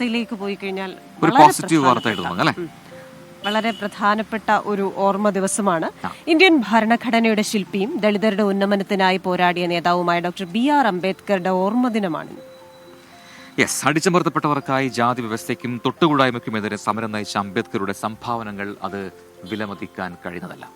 വാർത്തയിലേക്ക് പോയി കഴിഞ്ഞാൽ ഒരു പോസിറ്റീവ് വാർത്തയായിട്ട് തോന്നുന്നു അല്ലേ? വളരെ പ്രധാനപ്പെട്ട ഒരു ഓർമ്മ ദിവസമാണ്. ഇന്ത്യൻ ഭരണഘടനയുടെ ശില്പിയും ദളിതരുടെ ഉന്നമനത്തിനായി പോരാടിയ നേതാവുമായ ഡോക്ടർ ബി ആർ അംബേദ്കറുടെ ഓർമ്മ ദിനമാണ് യെസ് അടിച്ചമർത്തപ്പെട്ടവർക്കായി ജാതി വ്യവസ്ഥയ്ക്കും തൊട്ടുകൂടായ്മയ്ക്കും തൊട്ടുകൂടായ്മയ്ക്കുമെതിരെ സമരം നയിച്ച അംബേദ്കറുടെ സംഭാവനകൾ അത് വിലമതിക്കാൻ കഴിയുന്നതല്ല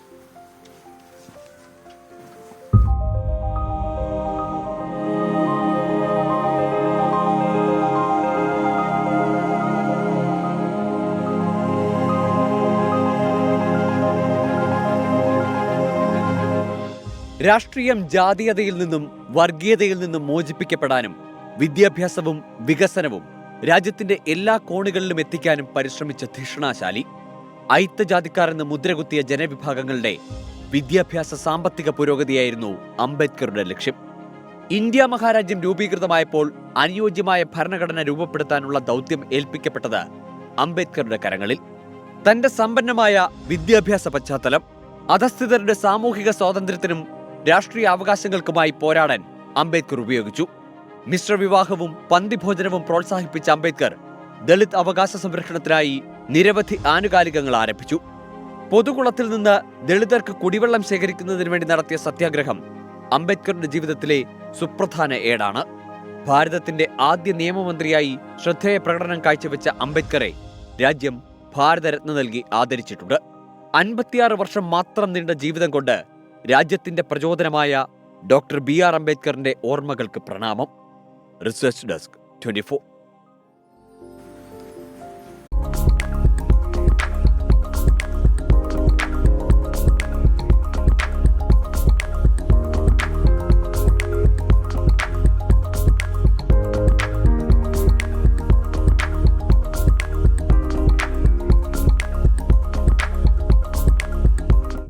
രാഷ്ട്രീയം ജാതീയതയിൽ നിന്നും വർഗീയതയിൽ നിന്നും മോചിപ്പിക്കപ്പെടാനും വിദ്യാഭ്യാസവും വികസനവും രാജ്യത്തിന്റെ എല്ലാ കോണുകളിലും എത്തിക്കാനും പരിശ്രമിച്ച ധിഷണാശാലി അയിത്തജാതിക്കാരെന്ന് മുദ്രകുത്തിയ ജനവിഭാഗങ്ങളുടെ വിദ്യാഭ്യാസ സാമ്പത്തിക പുരോഗതിയായിരുന്നു അംബേദ്കറുടെ ലക്ഷ്യം. ഇന്ത്യ മഹാരാജ്യം രൂപീകൃതമായപ്പോൾ അനുയോജ്യമായ ഭരണഘടന രൂപപ്പെടുത്താനുള്ള ദൗത്യം ഏൽപ്പിക്കപ്പെട്ടത് അംബേദ്കറുടെ കരങ്ങളിൽ. തന്റെ സമ്പന്നമായ വിദ്യാഭ്യാസ പശ്ചാത്തലം അധസ്ഥിതരുടെ സാമൂഹിക സ്വാതന്ത്ര്യത്തിനും രാഷ്ട്രീയ അവകാശങ്ങൾക്കുമായി പോരാടാൻ അംബേദ്കർ ഉപയോഗിച്ചു. മിശ്ര വിവാഹവും പന്തിഭോജനവും പ്രോത്സാഹിപ്പിച്ച അംബേദ്കർ ദളിത് അവകാശ സംരക്ഷണത്തിനായി നിരവധി ആനുകാലികങ്ങൾ ആരംഭിച്ചു. പൊതുകുളത്തിൽ നിന്ന് ദളിതർക്ക് കുടിവെള്ളം ശേഖരിക്കുന്നതിന് വേണ്ടി നടത്തിയ സത്യാഗ്രഹം അംബേദ്കറിന്റെ ജീവിതത്തിലെ സുപ്രധാന ഏടാണ്. ഭാരതത്തിന്റെ ആദ്യ നിയമമന്ത്രിയായി ശ്രദ്ധേയ പ്രകടനം കാഴ്ചവെച്ച അംബേദ്കറെ രാജ്യം ഭാരതരത്ന നൽകി ആദരിച്ചിട്ടുണ്ട്. അൻപത്തിയാറ് വർഷം മാത്രം നീണ്ട ജീവിതം കൊണ്ട് രാജ്യത്തിന്റെ പ്രചോദനമായ ഡോക്ടർ ബി ആർ അംബേദ്കറിന്റെ ഓർമ്മകൾക്ക് പ്രണാമം. Research desk twenty